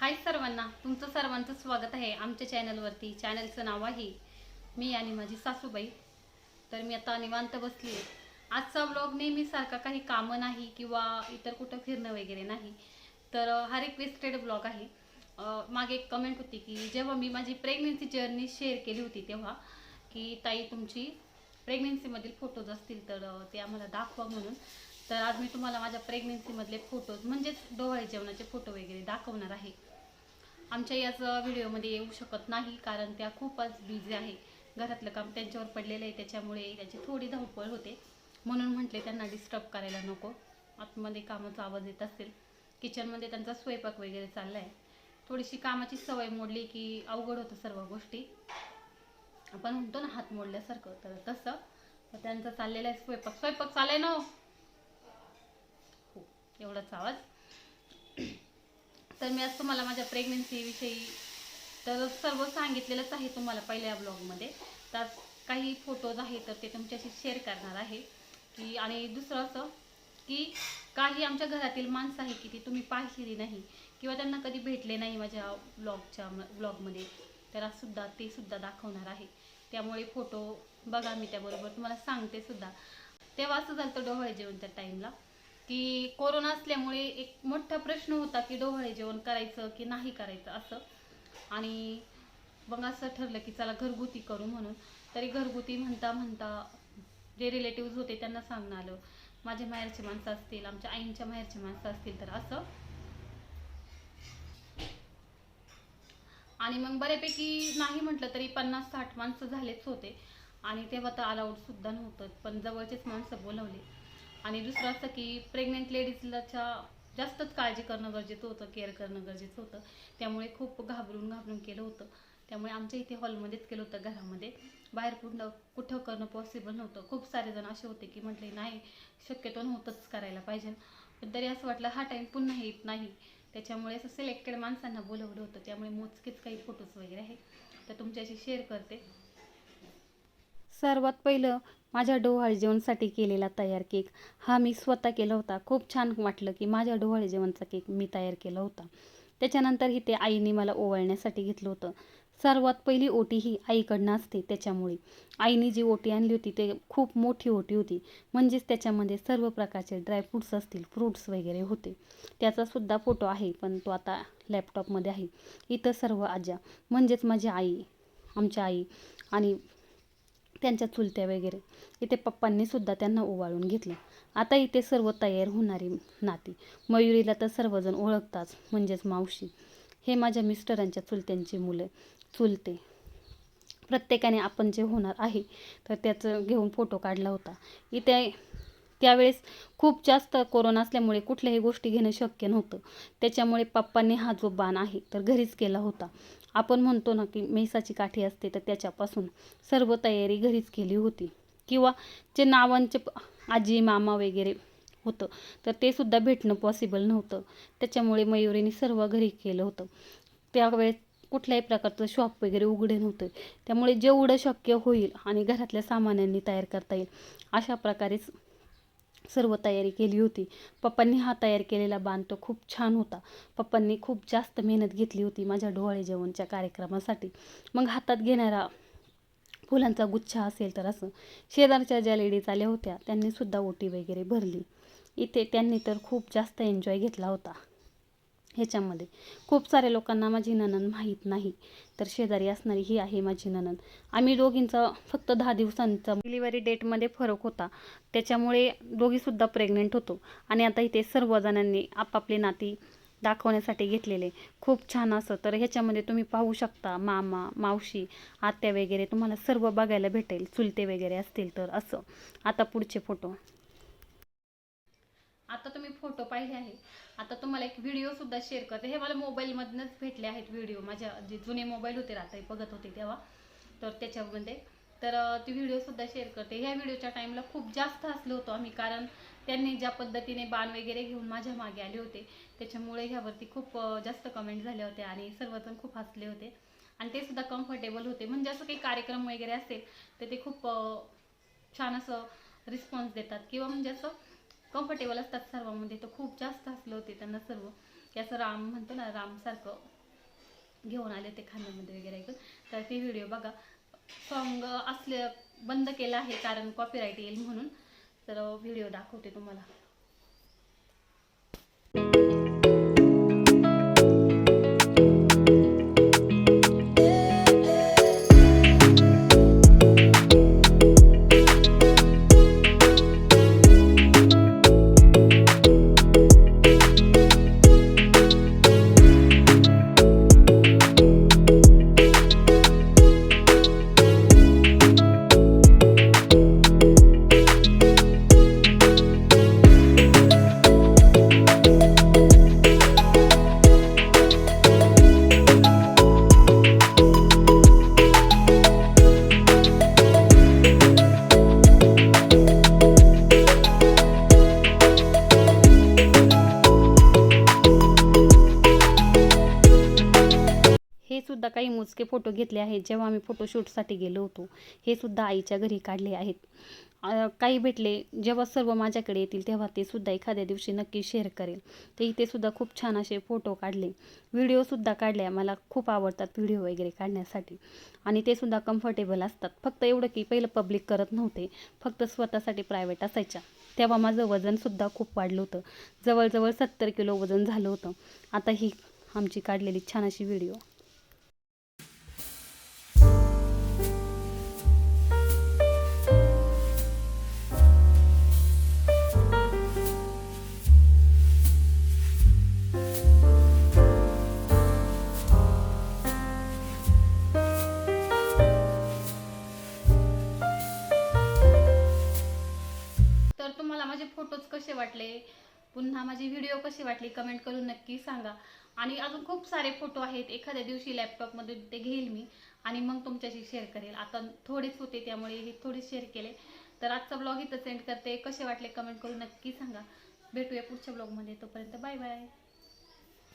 हाय सर्वांना तुमचं सर्वांचं स्वागत आहे आमच्या चॅनलवरती. चॅनलचं नाव आहे मी आणि माझी सासूबाई. तर मी आता निवांत बसली आहे. आजचा ब्लॉग नेहमीसारखा काही कामं नाही किंवा इतर कुठं फिरणं वगैरे नाही. तर हा रिक्वेस्टेड ब्लॉग आहे. मागे एक कमेंट होती की जेव्हा मी माझी प्रेग्नेन्सी जर्नी शेअर केली होती तेव्हा की ताई तुमची प्रेग्नेन्सीमधील फोटोज असतील तर ते आम्हाला दाखवा म्हणून. तर आज मी तुम्हाला माझ्या प्रेग्नेन्सीमधले फोटोज म्हणजेच डोहाळे जेवणाचे फोटो वगैरे दाखवणार आहे. आमच्या याच व्हिडिओमध्ये येऊ शकत नाही कारण त्या खूपच बिझी आहे. घरातलं काम त्यांच्यावर पडलेलं आहे त्याच्यामुळे त्यांची थोडी धावपळ होते. म्हणून म्हटले त्यांना डिस्टर्ब करायला नको. आतमध्ये कामाचा आवाज येत असेल. किचनमध्ये त्यांचा स्वयंपाक वगैरे चालला आहे थोडीशी कामाची सवय मोडली की अवघड होतं सर्व गोष्टी. आपण म्हणतो ना हात मोडल्यासारखं. तर तसं. तर त्यांचा चाललेला आहे स्वयंपाक. स्वयंपाक चालाय ना हो. हो एवढाच आवाज. तर मी आज तुम्हाला माझ्या प्रेग्नन्सीविषयी तर सर्व सांगितलेलंच आहे तुम्हाला पहिल्या ब्लॉगमध्ये तर काही फोटोज आहेत तर ते तुमच्याशी शेअर करणार आहे. की आणि दुसरं असं की काही आमच्या घरातील माणसं आहे की ती तुम्ही पाहिलेली नाही किंवा त्यांना कधी भेटले नाही माझ्या ब्लॉगच्या ब्लॉगमध्ये तर आज सुद्धा ते सुद्धा दाखवणार आहे. त्यामुळे फोटो बघा मी त्याबरोबर. तुम्हाला सांगते सुद्धा. तेव्हा असं झालं होतं जेवण जेवणच्या टाईमला की कोरोना असल्यामुळे एक मोठा प्रश्न होता की डोहाळे जेवण करायचं की नाही करायचं असं. आणि मग असं ठरलं की चला घरगुती करू म्हणून. तरी घरगुती म्हणता म्हणता जे रिलेटिव्ह होते त्यांना सांगणं आलं. माझ्या माहेरची माणसं असतील आमच्या आईंच्या माहेरची माणसं असतील तर असं. आणि मग बऱ्यापैकी नाही म्हटलं तरी पन्नास साठ माणसं झालेच होते. आणि तेव्हा तर अलाउड सुद्धा नव्हतं. पण जवळचेच माणसं बोलवले. आणि दुसरं असं की प्रेग्नेंट लेडीजलाच्या जास्तच काळजी करणं गरजेचं होतं केअर करणं गरजेचं होतं. त्यामुळे खूप घाबरून घाबरून केलं होतं. त्यामुळे आमच्या इथे हॉलमध्येच केलं होतं घरामध्ये. बाहेर कुठं कुठं करणं पॉसिबल नव्हतं. खूप सारे जण असे होते की म्हटले नाही शक्यतो नव्हतंच करायला पाहिजे. पण तरी असं वाटलं हा टाईम पुन्हा येत नाही. त्याच्यामुळे असं सिलेक्टेड माणसांना बोलवलं होतं. त्यामुळे मोजकेच काही फोटोज वगैरे आहेत. तर तुमच्याशी शेअर करते. सर्वात पहिलं माझ्या डोहाळे जेवणसाठी केलेला तयार केक. हा मी स्वतः केला होता. खूप छान वाटलं की माझ्या डोहाळे जेवणचा केक मी तयार केला होता. त्याच्यानंतर ते आईने मला ओवाळण्यासाठी घेतलं होतं. सर्वात पहिली ओटी ही आईकडनं असते त्याच्यामुळे. आईने जी ओटी आणली होती ते खूप मोठी ओटी होती. म्हणजेच त्याच्यामध्ये सर्व प्रकारचे ड्रायफ्रूट्स असतील फ्रूट्स वगैरे होते. त्याचासुद्धा फोटो आहे पण तो आता लॅपटॉपमध्ये आहे. इथं सर्व आज्या म्हणजेच माझी आई आमच्या आई आणि त्यांच्या चुलत्या वगैरे. इथे पप्पांनीसुद्धा त्यांना ओवाळून घेतलं. आता इथे सर्व तयार होणारी नाती. मयुरीला तर सर्वजण ओळखताच म्हणजेच मावशी. हे माझ्या मिस्टरांच्या चुलत्यांची मुलं चुलते. प्रत्येकाने आपण जे होणार आहे तर त्याचं घेऊन फोटो काढला होता. इथे त्यावेळेस खूप जास्त कोरोना असल्यामुळे कुठल्याही गोष्टी घेणं शक्य नव्हतं. त्याच्यामुळे पप्पांनी हा जो बाण आहे तर घरीच केला होता. आपण म्हणतो ना की मेसाची काठी असते तर त्याच्यापासून सर्व तयारी घरीच केली होती. किंवा जे नावांचे आजी मामा वगैरे होतं तर ते सुद्धा भेटणं पॉसिबल नव्हतं. त्याच्यामुळे मयुरीने सर्व घरी केलं होतं. त्यावेळेस कुठल्याही प्रकारचं शॉप वगैरे उघडे नव्हतं. त्यामुळे जेवढं शक्य होईल आणि घरातल्या सामान्यांनी तयार करता येईल अशा प्रकारेच सर्व तयारी केली होती. पप्पांनी हा तयार केलेला बाण तो खूप छान होता. पप्पांनी खूप जास्त मेहनत घेतली होती माझ्या डोहाळे जेवणच्या कार्यक्रमासाठी. मग हातात घेणारा फुलांचा गुच्छा असेल तर असं. शेजारच्या ज्या लेडीज आल्या होत्या त्यांनी सुद्धा ओटी वगैरे भरली. इथे त्यांनी तर खूप जास्त एन्जॉय घेतला होता. ह्याच्यामध्ये. खूप साऱ्या लोकांना माझी ननंद माहीत नाही. तर शेजारी असणारी ही आहे माझी ननंद आम्ही दोघींचा फक्त दहा दिवसांचा डिलिव्हरी डेटमध्ये फरक होता. त्याच्यामुळे दोघीसुद्धा प्रेग्नेंट होतो. आणि आता इथे सर्वजणांनी आपापली नाती दाखवण्यासाठी घेतलेले. खूप छान असं. तर ह्याच्यामध्ये तुम्ही पाहू शकता मामा मावशी आत्या वगैरे तुम्हाला सर्व बघायला भेटेल. चुलते वगैरे असतील तर असं. आता पुढचे फोटो आता तुम्ही फोटो पाहिले आहे. आता तुम्हाला एक व्हिडिओ सुद्धा शेअर करते. हे मला मोबाईलमधनंच भेटले आहेत व्हिडिओ माझ्या जे जुने मोबाईल होते रात्री बघत होते तेव्हा. तर त्याच्यामध्ये. तर ती व्हिडिओ सुद्धा शेअर करते. ह्या व्हिडिओच्या टाईमला खूप जास्त हसलो होतो आम्ही कारण त्यांनी ज्या पद्धतीने बाण वगैरे घेऊन माझ्या मागे आले होते त्याच्यामुळे ह्यावरती खूप जास्त कमेंट झाल्या होत्या आणि सर्वजण खूप हसले होते. आणि ते सुद्धा कम्फर्टेबल होते. म्हणजे असं काही कार्यक्रम वगैरे असेल तर ते खूप छान असं रिस्पॉन्स देतात. किंवा म्हणजे असं कम्फर्टेबल असतात सर्वांमध्ये म्हणजे तर खूप जास्त असलं होते त्यांना सर्व. की असं राम म्हणतो ना रामसारखं घेऊन आले ते खाण्यामध्ये वगैरे ऐकून. तर ते व्हिडिओ बघा. सॉन्ग असले बंद केलं आहे कारण कॉपीराईट येईल म्हणून. तर व्हिडिओ दाखवते तुम्हाला. काही मोजके फोटो घेतले आहेत. जेव्हा आम्ही फोटोशूटसाठी गेलो होतो हे सुद्धा आईच्या घरी काढले आहेत. काही भेटले जेव्हा सर्व माझ्याकडे येतील तेव्हा ते सुद्धा एखाद्या दिवशी नक्की शेअर करेल. ते इथे सुद्धा खूप छान असे फोटो काढले. व्हिडिओसुद्धा काढले मला खूप आवडतात व्हिडिओ वगैरे काढण्यासाठी. आणि ते सुद्धा कम्फर्टेबल असतात. फक्त एवढं की पहिलं पब्लिक करत नव्हते. फक्त स्वतःसाठी प्रायव्हेट असायच्या. तेव्हा माझं वजनसुद्धा खूप वाढलं होतं. जवळजवळ सत्तर किलो वजन झालं होतं. आता ही आमची काढलेली छान अशी व्हिडिओ फोटोज कसे वाटले? पुन्हा माझी व्हिडिओ कशी वाटली? कमेंट करून नक्की सांगा. आणि अजून खूप सारे फोटो आहेत. एखाद्या दिवशी लॅपटॉपमध्ये ते घेईल मी आणि मग तुमच्याशी शेअर करेल. आता थोडेच होते त्यामुळे हे थोडे शेअर केले. तर आजचा ब्लॉग इथं सेंड करते. कसे वाटले? कमेंट करून नक्की सांगा. भेटूया पुढच्या ब्लॉगमध्ये तोपर्यंत बाय बाय